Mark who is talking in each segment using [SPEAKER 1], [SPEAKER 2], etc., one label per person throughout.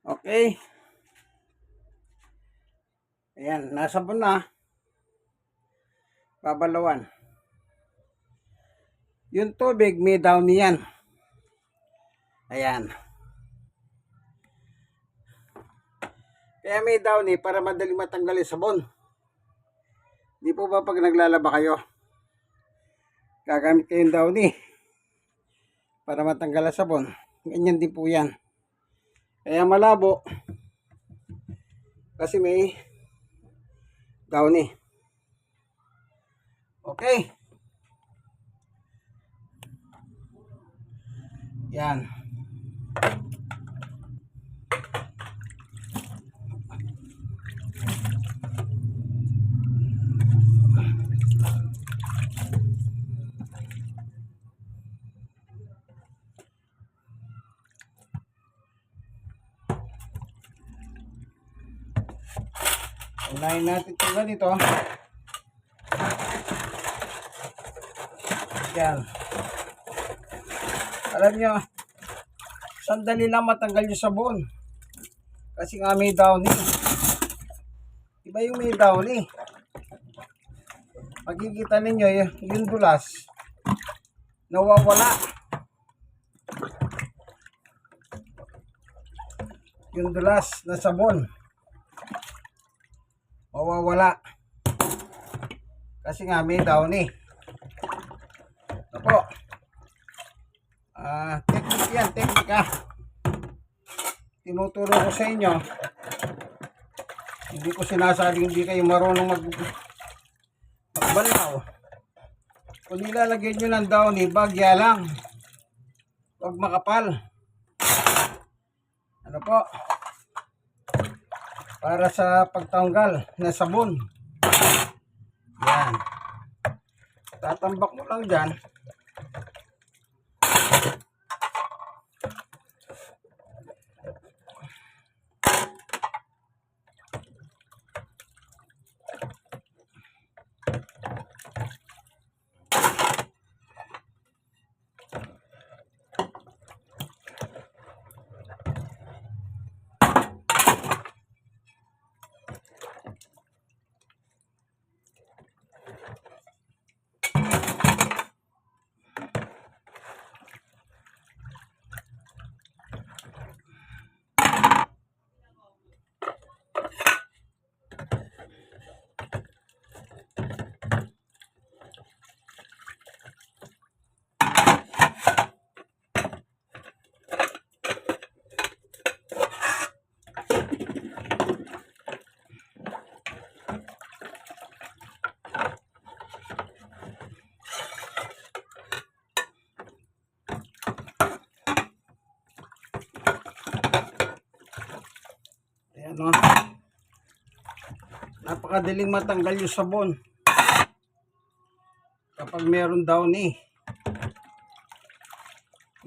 [SPEAKER 1] Okay. Ayan, nasa bun na. Babalawan. Yung tubig, may down yan. Ayan. Kaya may down eh, para madali matanggal yung sabon. Di po ba pag naglalaba kayo, gagamit kayong down eh, para matanggal ang sabon. Ganyan din po yan. Kaya malabo, kasi may down eh. Okay. Yan. Unahin natin ito ganito. Yan. Alam nyo, sandali lang matanggal yung sabon. Kasi nga may down eh. Iba yung may down eh. Makikita ninyo y- yung dulas. Nawawala. Yung dulas na sabon. Mawawala. Kasi nga may down eh. Ito po. Ah, technique yan, technique ah. Tinuturo ko sa inyo. Hindi ko sinasabing hindi kayo marunong mag magbalaw. Kung nilalagyan nyo ng downy, bagya lang. Huwag makapal. Ano po? Para sa pagtanggal na sabon. Yan. Tatambak mo lang dyan. Ayan o. Napakadaling matanggal yung sabon. Kapag meron downy.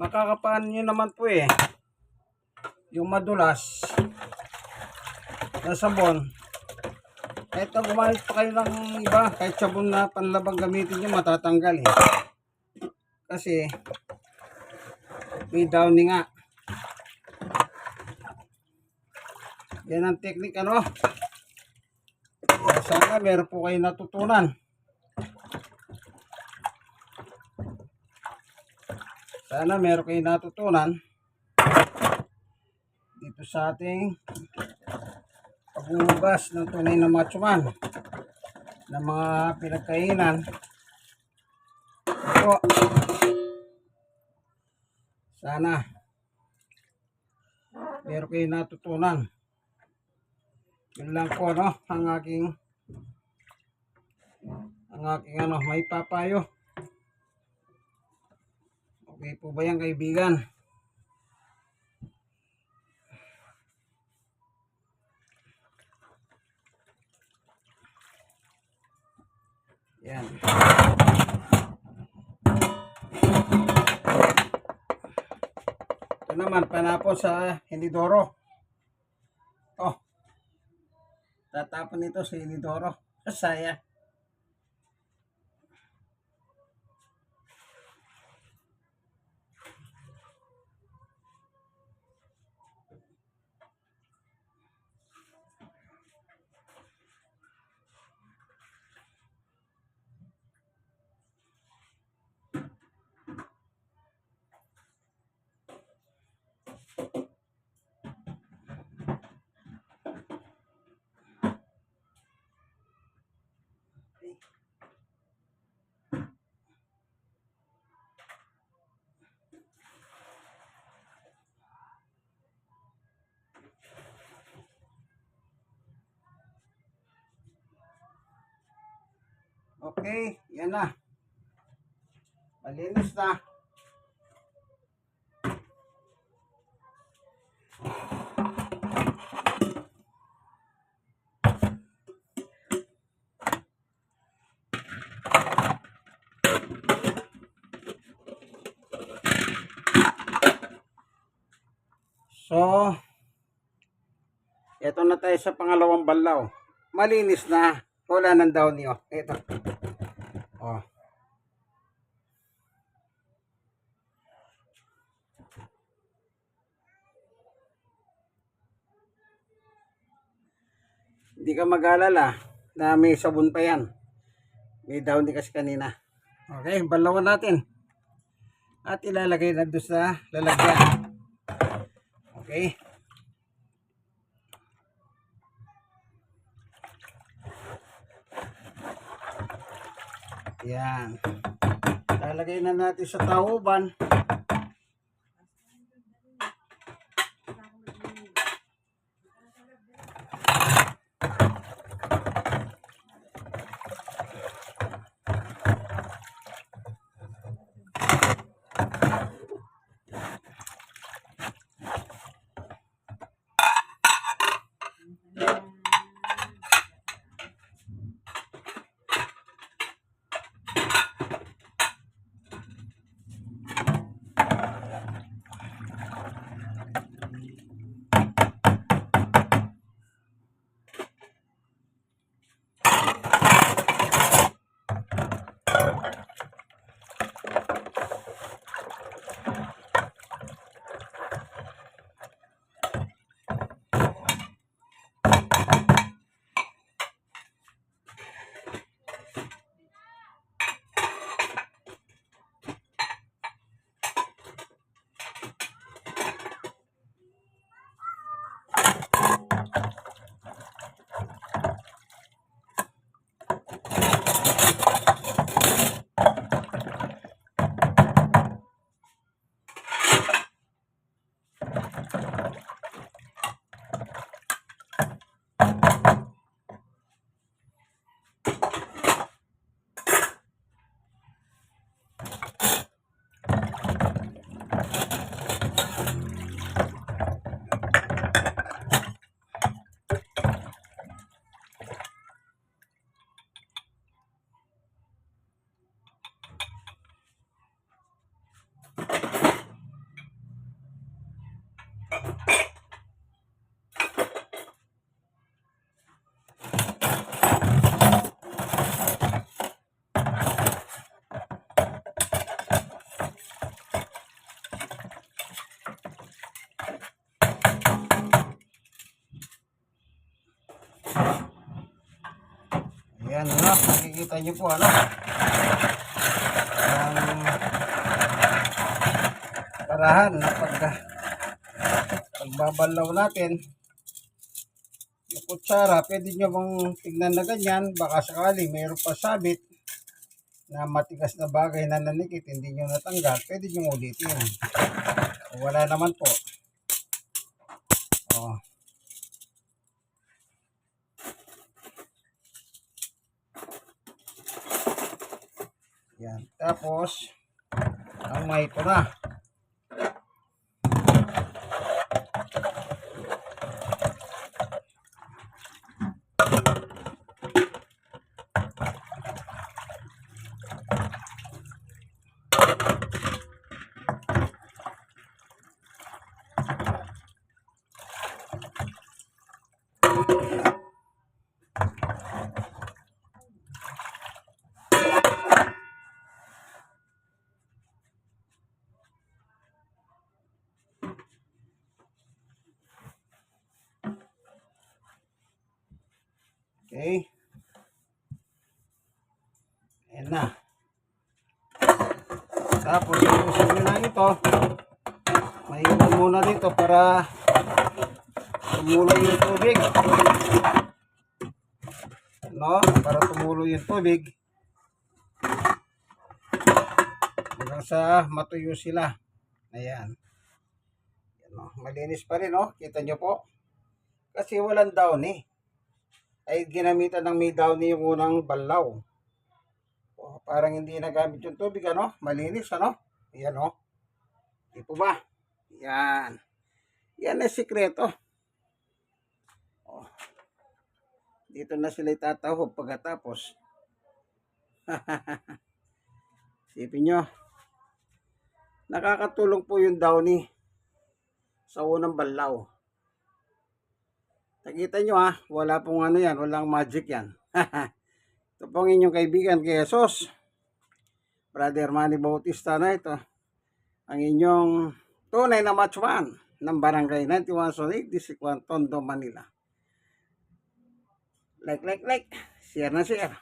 [SPEAKER 1] Makakapaan nyo naman po eh. Yung madulas na sabon. Kahit na gumamit pa kayo ng iba, kahit sabon na panlabang gamitin nyo, matatanggal eh. Kasi, may downy nga. Yan ang technique ano. Sana meron po kayo natutunan. Sana meron kayo natutunan dito sa ating paghuhugas ng tunay na mga tsuman ng mga pinagkainan. Ito. Sana meron kayo natutunan. Yun lang po no, ang aking ang aking ano, may papayo. Okay po ba yan kaibigan? Yan. Ito naman, panapon sa Hinidoro. Oh. Tatapon nito sa Inidoro. Saya. Okay, yan na. Malinis na. So, eto na tayo sa pangalawang balaw. Malinis na. Wala nang daon niyo. Ito. Oh. Hindi ka mag-alala na may sabon pa yan. May daon din kasi kanina. Okay, balawan natin. At ilalagay na doon sa lalagyan. Okay. Yan. Lalagay na natin sa tauban. Nakikita niyo po, ano, ang parahan na pagka, pagbabalaw natin, yung kutsara, pwede nyo bang tignan na ganyan, baka sakali mayroon pa sabit, na matigas na bagay na nanikit, hindi nyo natanggal, pwede nyo ulitin. Wala naman po. Oh. Yan. Tapos, ang may ito na. Okay. Ayan na. Tapos, ipusin nyo na ito. Mahiwan muna dito para tumulo yung tubig. No? Para tumulo yung tubig. Hanggang sa matuyo sila. Ayan. Ayan no? Malinis pa rin, no? Kita nyo po. Kasi walang down eh ay ginamitan ng may downy yung unang balaw. Oh, parang hindi nagamit yung tubig, ano? Malinis, ano? Yan, oh. Di po ba? Yan. Yan ang sikreto. Oh. Dito na sila itatahog pagkatapos. Sipin nyo. Nakakatulong po yung downy sa unang banlaw. Nakita nyo ha, wala pong ano yan, walang magic yan. ito pong inyong kaibigan kay Jesus. Brother Manny Bautista na ito. Ang inyong tunay na matchman ng Barangay 91 Solid, District 1, Tondo, Manila. Like, like, like. Share na share.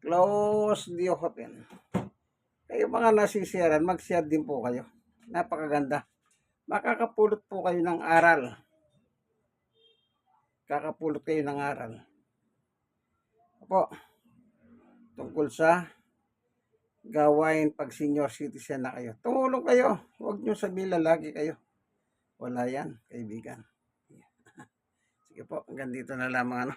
[SPEAKER 1] Close the open. Kayo mga nasisiyaran, mag-share din po kayo. Napakaganda. Makakapulot po kayo ng aral. Kakapulot kayo ng aral. Opo. Tungkol sa gawain pag senior citizen na kayo. Tumulong kayo. Huwag nyo sabihin lalaki kayo. Wala yan, kaibigan. Sige po, hanggang dito na lamang ano.